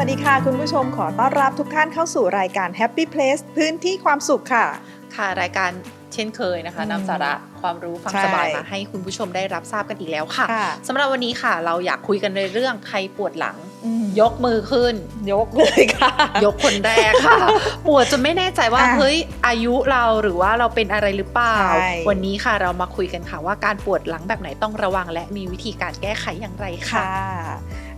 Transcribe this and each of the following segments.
ค่ะ คุณผู้ชมขอต้อนรับทุกท่านเข้าสู่รายการ Happy Place พื้นที่ความสุขค่ะ ค่ะรายการเช่นเคยนะคะอืมนำสาระความรู้ความใช่สบายมาให้คุณผู้ชมได้รับทราบกันอีกแล้วค่ะค่ะสำหรับวันนี้ค่ะ เราอยากคุยกันในเรื่องใครปวดหลังอืมยกมือขึ้น ยกเลยค่ะ ยกคนแรกค่ะ ปวดจนไม่แน่ใจว่าอะเฮ้ยอายุเราหรือว่าเราเป็นอะไรหรือเปล่าใช่วันนี้ค่ะเรามาคุยกันค่ะว่าการปวดหลังแบบไหนต้องระวังและมีวิธีการแก้ไขอย่างไรค่ะค่ะ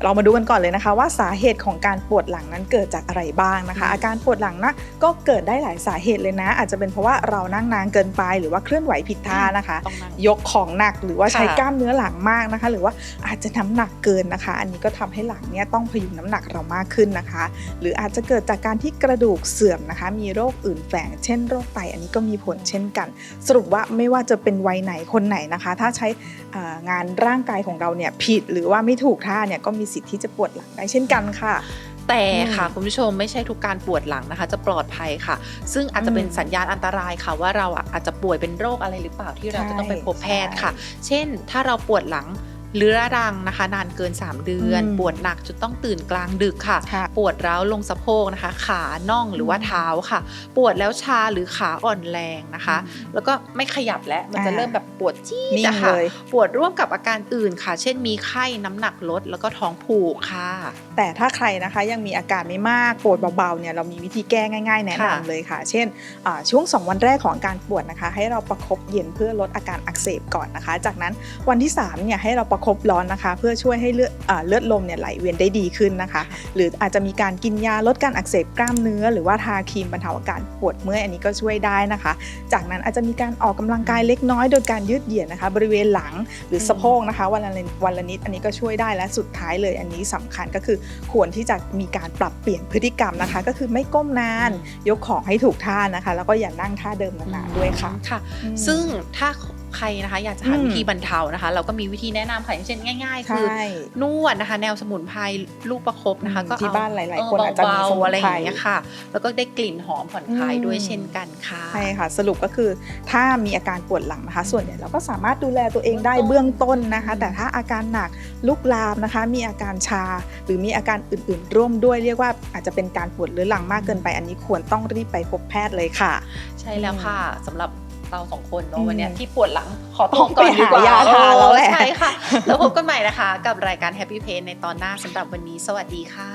เรามาดูกันก่อนเลยนะคะ ว่าสาเหตุของการปวดหลังนั้นเกิดจากอะไรบ้างนะคะอืมอาการปวดหลังนะก็เกิดได้หลายสาเหตุเลยนะ อาจจะเป็นเพราะว่าเรานั่งนานเกินไป หรือว่าเคลื่อนไหวผิดท่านะคะ ต้องนั่ง ยกของหนักหรือว่าใช้ค่ะกล้ามเนื้อหลังมากนะคะ หรือว่าอาจจะน้ำหนักเกินนะคะ อันนี้ก็ทำให้หลังเนี่ยต้องพยุงน้ำหนักเรามากขึ้นนะคะ หรืออาจจะเกิดจากการที่กระดูกเสื่อมนะคะ มีโรคอื่นแฝง เช่นโรคไตอันนี้ก็มีผลเช่นกัน สรุปว่าไม่ว่าจะเป็นวัยไหนคนไหนนะคะ ถ้าใช้อ่างานร่างกายของเราเนี่ยผิดหรือว่าไม่ถูกท่าเนี่ยก็มีสิทธิ์ที่จะปวดหลังได้เช่นกันค่ะ แต่ค่ะอืมคุณผู้ชมไม่ใช่ทุกการปวดหลังนะคะ จะปลอดภัยค่ะ ซึ่งอาจจะเป็นอืมสัญญาณอันตรายค่ะ ว่าเราอะอาจจะป่วยเป็นโรคอะไรหรือเปล่าที่เราใช่จะต้องไปพบแพทย์ค่ะใช่เช่น ถ้าเราปวดหลัง เรื้อรังนะคะ นานเกิน 3 เดือนอืมปวดหนักจนต้องตื่นกลางดึกค่ะค่ะ ปวดร้าวลงสะโพกนะคะ ขาน่องหรือว่าอืมเท้าค่ะ ปวดแล้วชาหรือขาอ่อนแรงนะคะ แล้วก็ไม่ขยับแล้วมันจะอ่าเริ่มแบบปวดจี๊ดนิ่งอะค่ะเลยปวดร่วมกับอาการอื่นค่ะ เช่นมีไข้น้ำหนักลดแล้วก็ท้องผูกค่ะ แต่ถ้าใครนะคะยังมีอาการไม่มากปวดเบาๆเนี่ยเรามีวิธีแก้ง่าย ๆ แนะค่ะนำเลยค่ะ เช่นอ่าช่วง 2 วันแรกของการปวดนะคะ ให้เราประคบเย็นเพื่อลดอาการอักเสบก่อนนะคะ จากนั้นวันที่3เนี่ยให้เราประคบร้อนนะคะ เพื่อช่วยให้เลือดอ่าเลือดลมเนี่ยไหลเวียนได้ดีขึ้นนะคะ หรืออาจจะมีการกินยาลดการอักเสบกล้ามเนื้อ หรือว่าทาครีมบรรเทาอาการปวดเมื่อยอันนี้ก็ช่วยได้นะคะ จากนั้นอาจจะมีการออกกำลังกายเล็กน้อยโดยการยืดเหยียดนะคะ บริเวณหลังหรือสะโพกนะคะวันละนิดวันละนิดอันนี้ก็ช่วยได้และสุดท้ายเลยอันนี้สำคัญก็คือควรที่จะมีการปรับเปลี่ยนพฤติกรรมนะคะ ก็คือไม่ก้มนานยกของให้ถูกท่านะคะ แล้วก็อย่านั่งท่าเดิมนานๆด้วยค่ะค่ะอืมซึ่งถ้า ใครนะคะ อยากจะหาอืมวิธีบรรเทานะคะ เราก็มีวิธีแนะนำค่ะอย่างเช่นง่าย ๆ คือใช่นวดนะคะ แนวสมุนไพรลูกประคบนะคะอืมก็ที่เอบ้านหลายๆเคนอาจจะมีสมุนไพรเบาๆอะไรอย่างเงี้ยค่ะ แล้วก็ได้กลิ่นหอมผ่อนคลายอืมด้วยเช่นกันค่ะใช่ค่ะ สรุปก็คือถ้ามีอาการปวดหลังนะคะ ส่วนใหญ่เราก็สามารถดูแลตัวเองได้เบื้องต้นนะคะ แต่ถ้าอาการหนักลุกลามนะคะ มีอาการชา หรือมีอาการอื่นๆ ร่วมด้วยเรียกว่าอาจจะเป็นการปวดเรื้อรังมากเกินไปอันนี้ควรต้องรีบไปพบแพทย์เลยค่ะ ใช่แล้วค่ะสำหรับ เราสองคนเนาะวันนี้ที่ปวดหลังขอตองก่อนดีกว่าทาแล้วแหละใช่ค่ะ แล้วพบกันใหม่นะคะ กับรายการ Happy Pain ในตอนหน้าสำหรับวันนี้ สวัสดีค่ะ